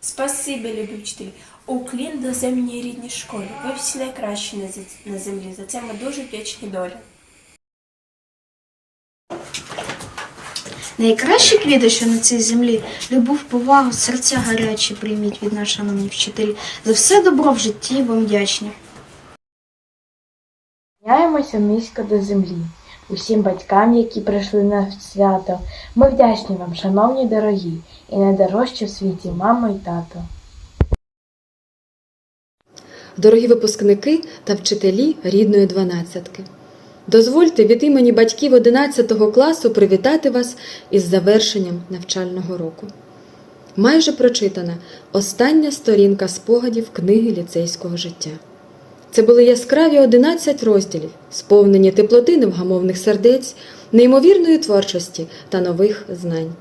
Спасибі, любі вчителі. Уклін доземній рідній школі. Ви всі найкращі на землі. За це ми дуже вдячні долі. Найкращі квіти, що на цій землі, любов, повагу, серця гарячі прийміть від нас, шановні вчителі. За все добро в житті вам вдячні. Склоняємося низько до землі. Усім батькам, які прийшли на свято, ми вдячні вам, шановні дорогі, і найдорожчі в світі мамо і тато. Дорогі випускники та вчителі рідної дванадцятки. Дозвольте від імені батьків 11 класу привітати вас із завершенням навчального року. Майже прочитана остання сторінка спогадів книги ліцейського життя. Це були яскраві 11 розділів, сповнені теплоти невгамовних сердець, неймовірної творчості та нових знань.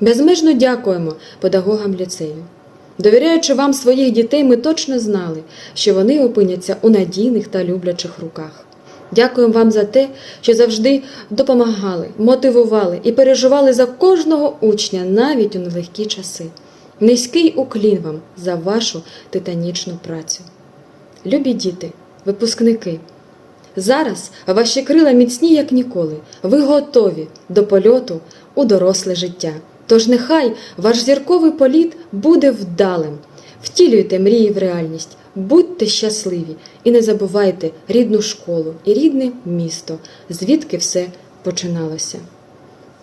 Безмежно дякуємо педагогам ліцею. Довіряючи вам своїх дітей, ми точно знали, що вони опиняться у надійних та люблячих руках. Дякуємо вам за те, що завжди допомагали, мотивували і переживали за кожного учня навіть у нелегкі часи. Низький уклін вам за вашу титанічну працю. Любі діти, випускники, зараз ваші крила міцні, як ніколи. Ви готові до польоту у доросле життя. Тож нехай ваш зірковий політ буде вдалим. Втілюйте мрії в реальність, будьте щасливі і не забувайте рідну школу і рідне місто, звідки все починалося.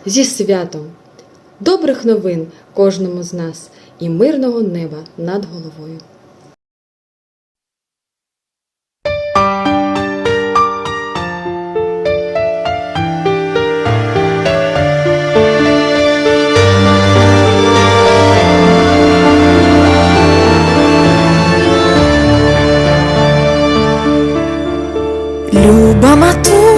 Зі святом, добрих новин кожному з нас і мирного неба над головою.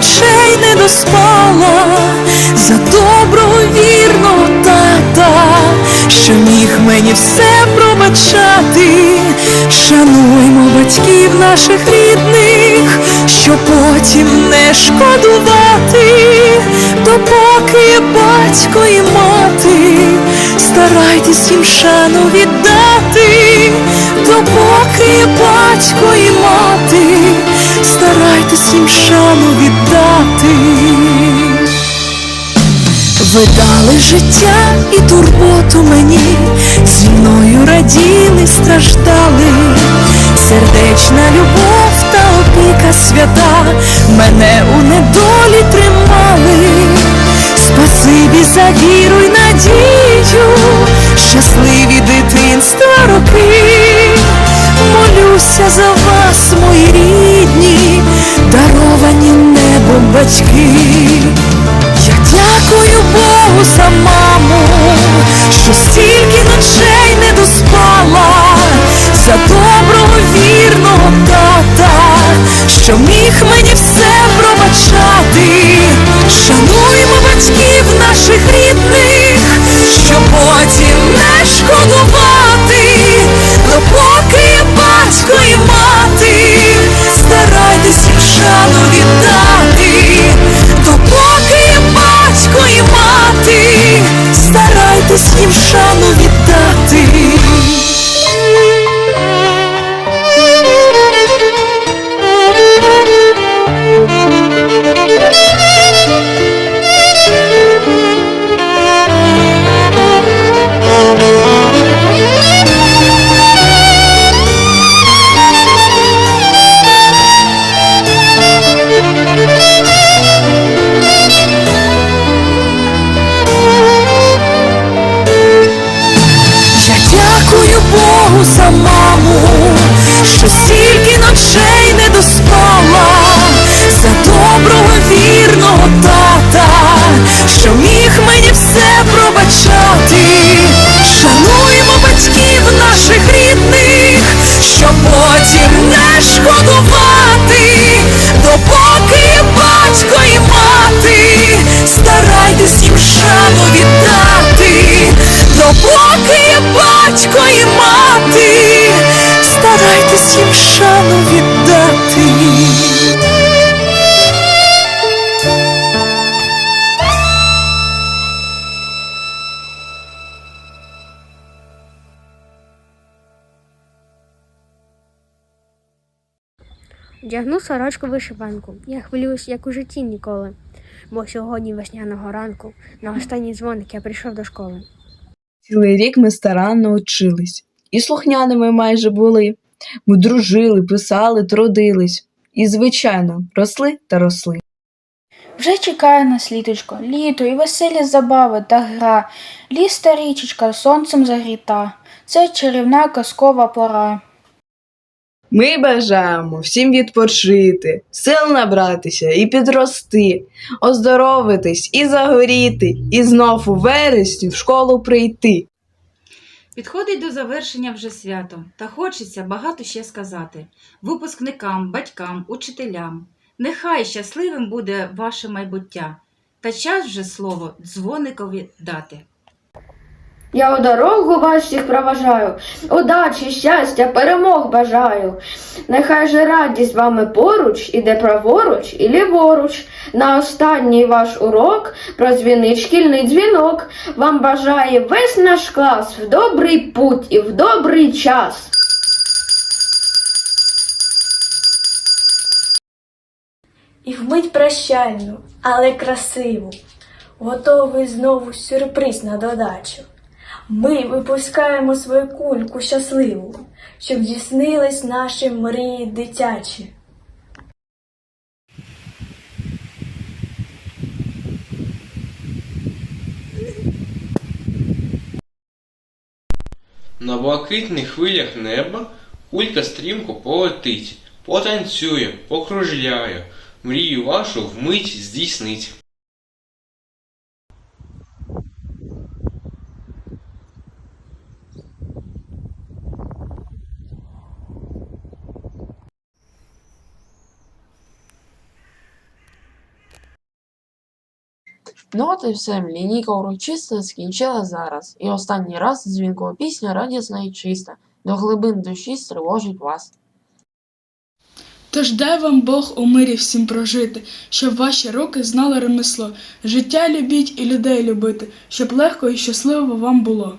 ночей не доспала, за доброго вірного тата, що міг мені все пробачати. Шануймо батьків наших рідних, що потім не шкодувати, допоки батько і мати, старайтесь їм шану віддати, допоки батько і мати, старайтесь їм шану віддати. Ви дали життя і турботу мені, зі мною раділи, страждали, сердечна любов та опіка свята мене у недолі тримали. Спасибі за віру й надію, щасливі дитинства роки. Молюся за Богу у самому, що стільки ночей не доспала за доброго вірного тата, що міг мені все пробачати, шануємо батьків наших рідних, що потім не шкодував. дасть шану віддати. Вдягну сорочку вишиванку. Я хвилююсь, як у житті ніколи, бо сьогодні весняного ранку на останній дзвоник я прийшов до школи. Цілий рік ми старанно учились і слухняними майже були. Ми дружили, писали, трудились. І, звичайно, росли та росли. Вже чекає нас літочко, літо і веселі забави та гра. Ліс та річечка сонцем загріта. Це чарівна казкова пора. Ми бажаємо всім відпочити, сил набратися і підрости, оздоровитись і загоріти, і знов у вересні в школу прийти. Підходить до завершення вже свято, та хочеться багато ще сказати випускникам, батькам, учителям. Нехай щасливим буде ваше майбуття, та час вже слово дзвоникові дати. Я у дорогу вас всіх проважаю, удачі, щастя, перемог бажаю. Нехай же радість вами поруч, іде праворуч і ліворуч. На останній ваш урок прозвінить шкільний дзвінок. Вам бажає весь наш клас в добрий путь і в добрий час. І вмить прощальну, але красиву, готовий знову сюрприз на додачу. Ми випускаємо свою кульку щасливу, щоб здійснились наші мрії дитячі. На блакитних хвилях неба кулька стрімко полетить, потанцює, покружляє, мрію вашу вмить здійснить. Ну от і все, лінійка урочиста скінчила зараз, і останній раз дзвінкова пісня радісна і чиста, до глибин душі стривожить вас. Тож дай вам Бог у мирі всім прожити, щоб ваші руки знали ремесло, життя любіть і людей любити, щоб легко і щасливо вам було.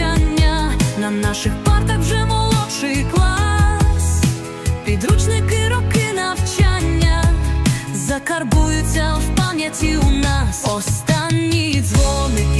прощання. На наших партах вже молодший клас. Підручники, роки навчання закарбуються в пам'яті у нас. Останні дзвоники,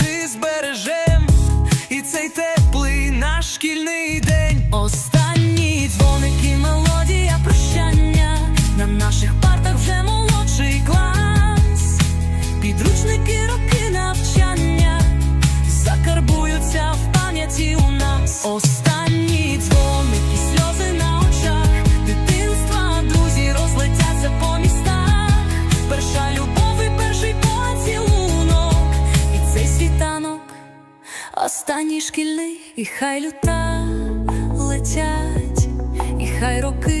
у нас. і сльози на очах, дитинства, друзі розлетяться по містах. Перша любов і перший поцілунок, і цей світанок. Останній шкільний, і хай люта летять, і хай роки